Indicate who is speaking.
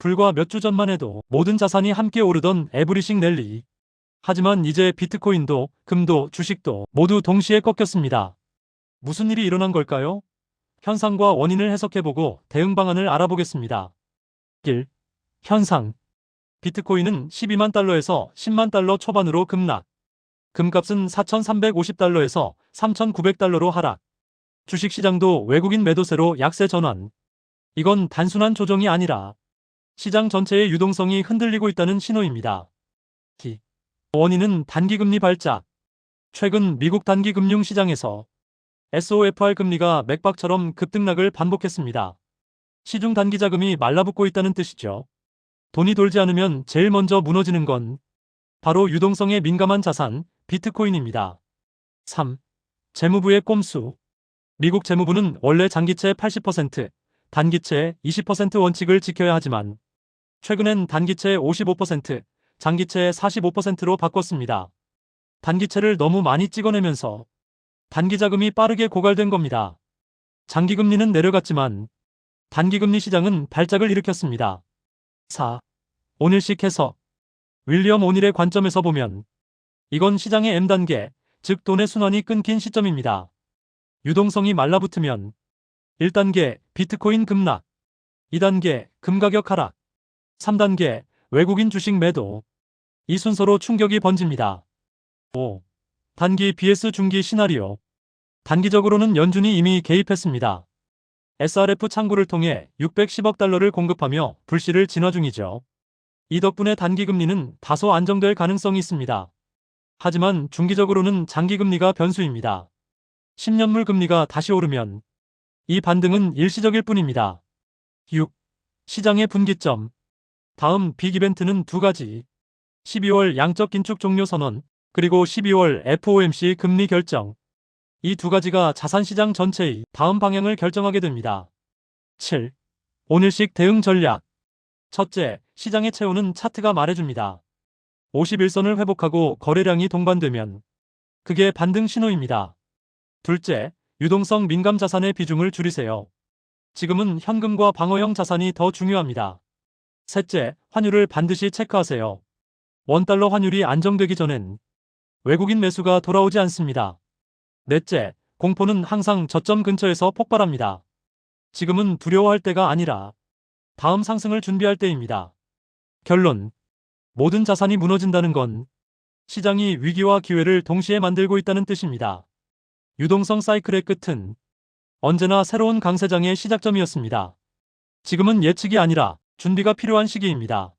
Speaker 1: 불과 몇 주 전만 해도 모든 자산이 함께 오르던 에브리싱 랠리. 하지만 이제 비트코인도 금도 주식도 모두 동시에 꺾였습니다. 무슨 일이 일어난 걸까요? 현상과 원인을 해석해보고 대응 방안을 알아보겠습니다. 1. 현상. 비트코인은 12만 달러에서 10만 달러 초반으로 급락. 금값은 4,350달러에서 3,900달러로 하락. 주식시장도 외국인 매도세로 약세 전환. 이건 단순한 조정이 아니라 시장 전체의 유동성이 흔들리고 있다는 신호입니다. 기. 원인은 단기금리 발작. 최근 미국 단기금융 시장에서 SOFR 금리가 맥박처럼 급등락을 반복했습니다. 시중 단기 자금이 말라붙고 있다는 뜻이죠. 돈이 돌지 않으면 제일 먼저 무너지는 건 바로 유동성에 민감한 자산, 비트코인입니다. 3. 재무부의 꼼수. 미국 재무부는 원래 장기채 80%, 단기채 20% 원칙을 지켜야 하지만 최근엔 단기채 55%, 장기채 45%로 바꿨습니다. 단기채를 너무 많이 찍어내면서 단기 자금이 빠르게 고갈된 겁니다. 장기금리는 내려갔지만 단기금리 시장은 발작을 일으켰습니다. 4. 오늘식 해석. 윌리엄 오닐의 관점에서 보면 이건 시장의 M단계, 즉 돈의 순환이 끊긴 시점입니다. 유동성이 말라붙으면 1단계 비트코인 급락, 2단계 금 가격 하락, 3단계 외국인 주식 매도. 이 순서로 충격이 번집니다. 5. 단기 BS 중기 시나리오. 단기적으로는 연준이 이미 개입했습니다. SRF 창구를 통해 610억 달러를 공급하며 불씨를 진화 중이죠. 이 덕분에 단기금리는 다소 안정될 가능성이 있습니다. 하지만 중기적으로는 장기금리가 변수입니다. 10년물 금리가 다시 오르면 이 반등은 일시적일 뿐입니다. 6. 시장의 분기점. 다음 빅 이벤트는 두 가지. 12월 양적 긴축 종료 선언, 그리고 12월 FOMC 금리 결정. 이 두 가지가 자산시장 전체의 다음 방향을 결정하게 됩니다. 7. 오늘식 대응 전략. 첫째, 시장의 체온은 차트가 말해줍니다. 51선을 회복하고 거래량이 동반되면 그게 반등 신호입니다. 둘째, 유동성 민감 자산의 비중을 줄이세요. 지금은 현금과 방어형 자산이 더 중요합니다. 셋째, 환율을 반드시 체크하세요. 원달러 환율이 안정되기 전엔 외국인 매수가 돌아오지 않습니다. 넷째, 공포는 항상 저점 근처에서 폭발합니다. 지금은 두려워할 때가 아니라 다음 상승을 준비할 때입니다. 결론. 모든 자산이 무너진다는 건 시장이 위기와 기회를 동시에 만들고 있다는 뜻입니다. 유동성 사이클의 끝은 언제나 새로운 강세장의 시작점이었습니다. 지금은 예측이 아니라 준비가 필요한 시기입니다.